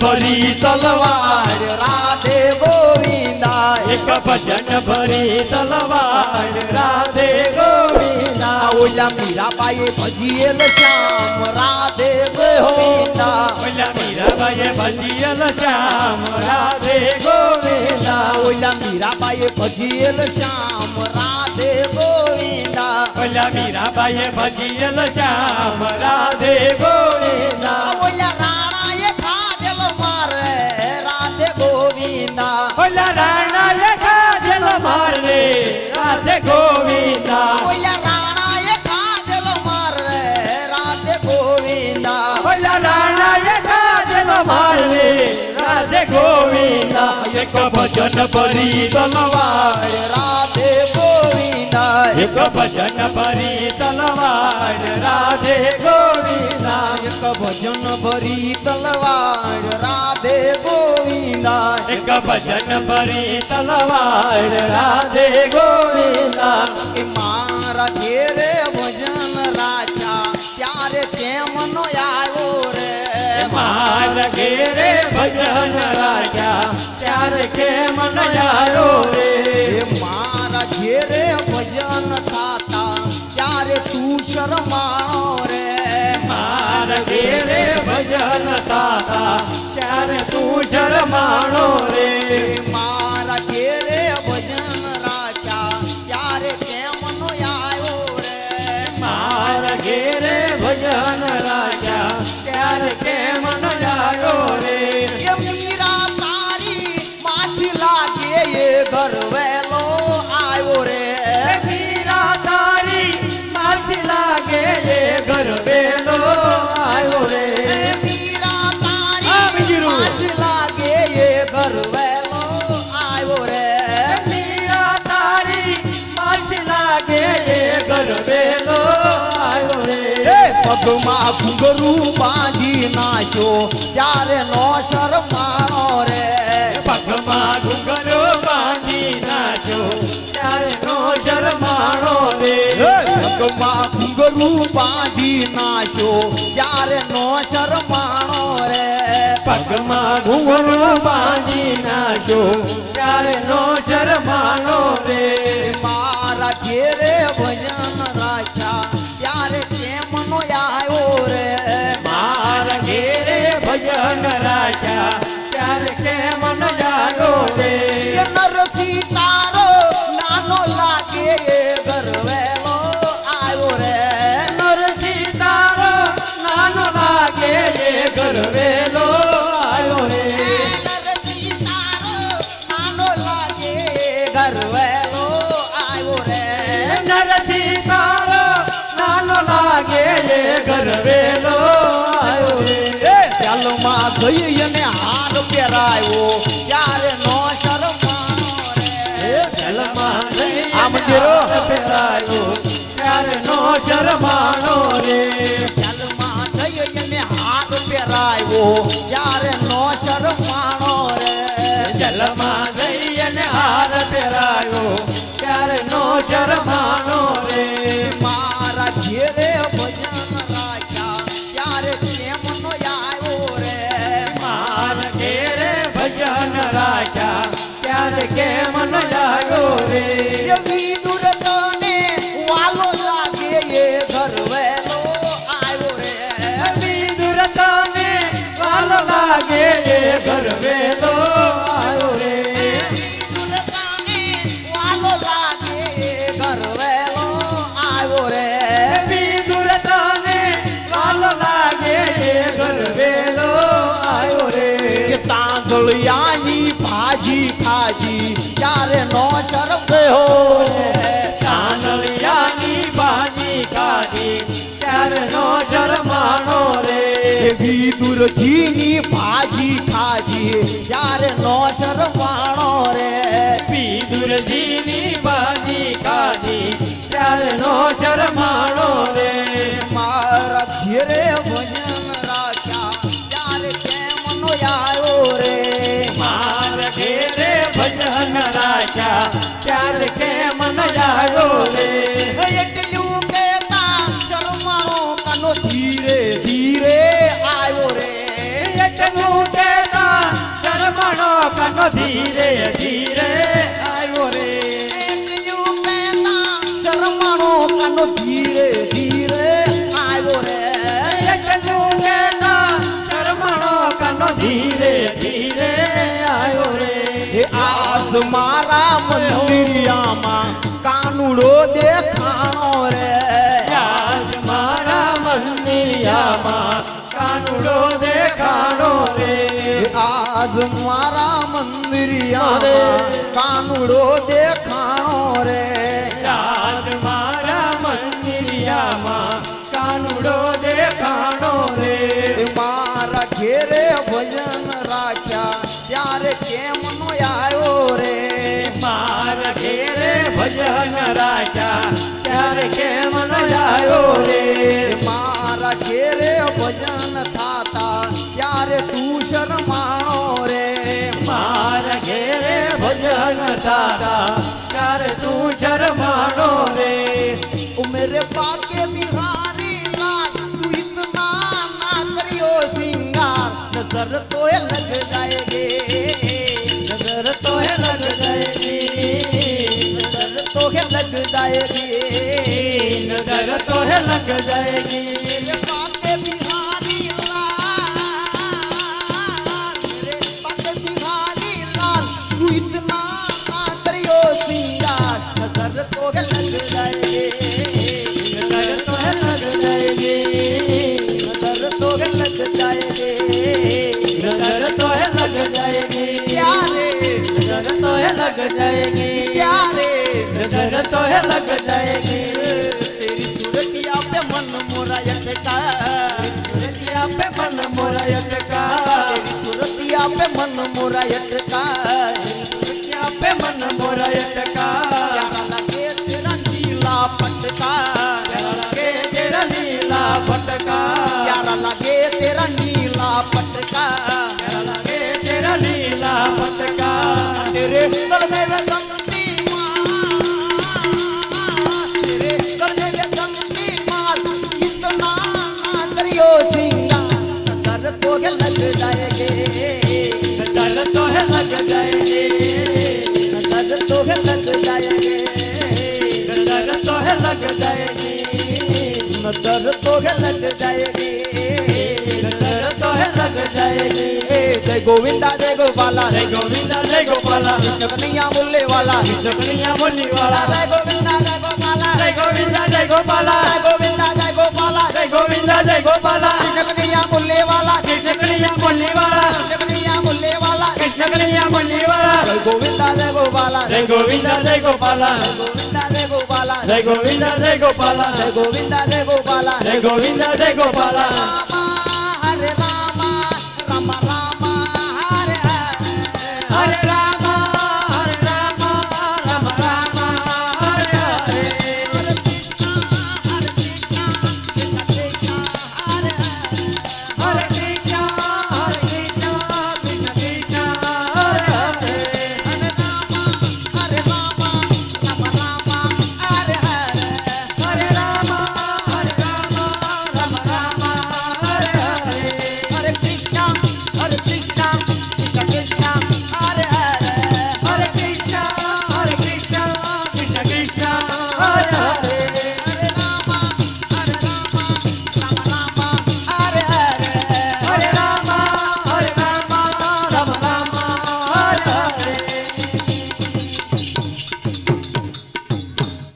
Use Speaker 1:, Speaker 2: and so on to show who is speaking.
Speaker 1: ભરી તલવાર
Speaker 2: રાધે ગોવિંદા
Speaker 1: એક ભજન ભરી તલવાર રાધે ગોવિંદા.
Speaker 2: ઓલા મીરાબાઈએ ભજીએલ શ્યામ રાધે ગોવિંદા.
Speaker 1: ઓલા મીરાબાઈએ ભજીયલ શ્યામ રાધે ગોવિંદા.
Speaker 2: ઓલા મીરાબાઈએ ભજીએલ શ્યામ રાધે ગોવિંદા.
Speaker 1: ઓલા મીરાબાઈએ ભજીયલ શ્યામ રાધે ગોવિંદા. ભજન ભરી તલવાર,
Speaker 2: રાધે ગોવિંદા,
Speaker 1: એક ભજન ભરી તલવાર, રાધે ગોવિંદા,
Speaker 2: એક ભજન ભરી તલવાર, રાધે ગોવિંદા,
Speaker 1: એક ભજન ભરી તલવાર, રાધે ગોવિંદા
Speaker 2: મારા ઘેરે
Speaker 1: માર ઘેરે ભજન રાજા ત્યારે કે મન યારો રે?
Speaker 2: મારા ઘેરે ભજન થાતા ત્યારે તું શરમાણો રે.
Speaker 1: માર ઘેરે ભજન તાતા ત્યારે તું શરમાણો રે.
Speaker 2: એ પગમાં ઘૂંઘરું બાંધી નાખ્યો. ત્યારે નો શરમાણો રે.
Speaker 1: પગમાં ઘૂંઘરું બાંધી નાખ્યો. ત્યારે નો શરમાણો રે.
Speaker 2: પગમાં ઘૂંઘરું બાંધી નાખ્યો. ત્યારે નો શરમાણો રે.
Speaker 1: પગમાં ઘૂંઘરો
Speaker 2: ચાલમાં ગઈ અને હાર પહેરાયો. ત્યારે નો શરમાનો રે
Speaker 1: જલમાં લઈ
Speaker 2: આ મંદિરો.
Speaker 1: ફેરાયો ત્યારે નો શરમાણો રે
Speaker 2: ચાલમાં ગઈ અને હાર પહેરાયો. ત્યારે ખાજી ત્યારે નો શરમ હો.
Speaker 1: કાનલિયાની બાજી ખાધી ત્યારે નો શરમાણો રે.
Speaker 2: વિદુરજીની દુર્જીની મારા મંદિરિયામાં કાનુડો દેખાણો રે.
Speaker 1: આજ મારા મંદિરિયામાં કાનુડો દેખાણો રે.
Speaker 2: આજ મારા મંદિરિયામાં કાનુડો દેખાણો
Speaker 1: મારા
Speaker 2: ઘેરે ભજન થાતા ત્યારે તું શરમાણો રે
Speaker 1: મારા ઘેરે ભજન દાદા ત્યારે તું શરમાડો રે
Speaker 2: ओ मेरे बाके बिहारी लाल तू इतना ना करियो सिंगार नजर तो ये लग जाएगे
Speaker 1: नजर तो है लग जाएगी
Speaker 2: नजर तो ये लग जाएगी
Speaker 1: नजर तो है लग जाएगी है लग जाएगी।
Speaker 2: प्यारे।
Speaker 1: नज़र तो है लग जाएगी।
Speaker 2: तेरी सूरतिया पे मन मोरा अटका
Speaker 1: सूरतिया पे मन मोरा
Speaker 2: तेरी सूरतिया पे मन मोरा अटका
Speaker 1: सूरतिया पे मन मोरा अटका
Speaker 2: तो
Speaker 1: है लग जाएगी।
Speaker 2: नज़र तो है लग जाएगी। जय गोविंदा जय गोपाला।
Speaker 1: जय गोविंदा जय गोपाला।
Speaker 2: कन्हैया बोलने वाला
Speaker 1: सुकनिया बोली वाला
Speaker 2: जय गोविंदा जय गोपाला।
Speaker 1: जय गोविंदा जय गोपाला।
Speaker 2: जय गोविंदा जय गोपाला।
Speaker 1: जय गोविंदा जय गोपाला।
Speaker 2: कन्हैया बोलने वाला
Speaker 1: कृष्ण कन्हैया बोली वाला
Speaker 2: कन्हैया बोलने वाला
Speaker 1: कृष्ण कन्हैया बोली वाला
Speaker 2: जय गोविंदा जय गोपाला।
Speaker 1: जय गोविंदा जय Gopala. Gopala, Jai Govinda, Jai
Speaker 2: Gopala, Jai Govinda, Jai
Speaker 1: Gopala, Jai Govinda, Jai
Speaker 2: Gopala.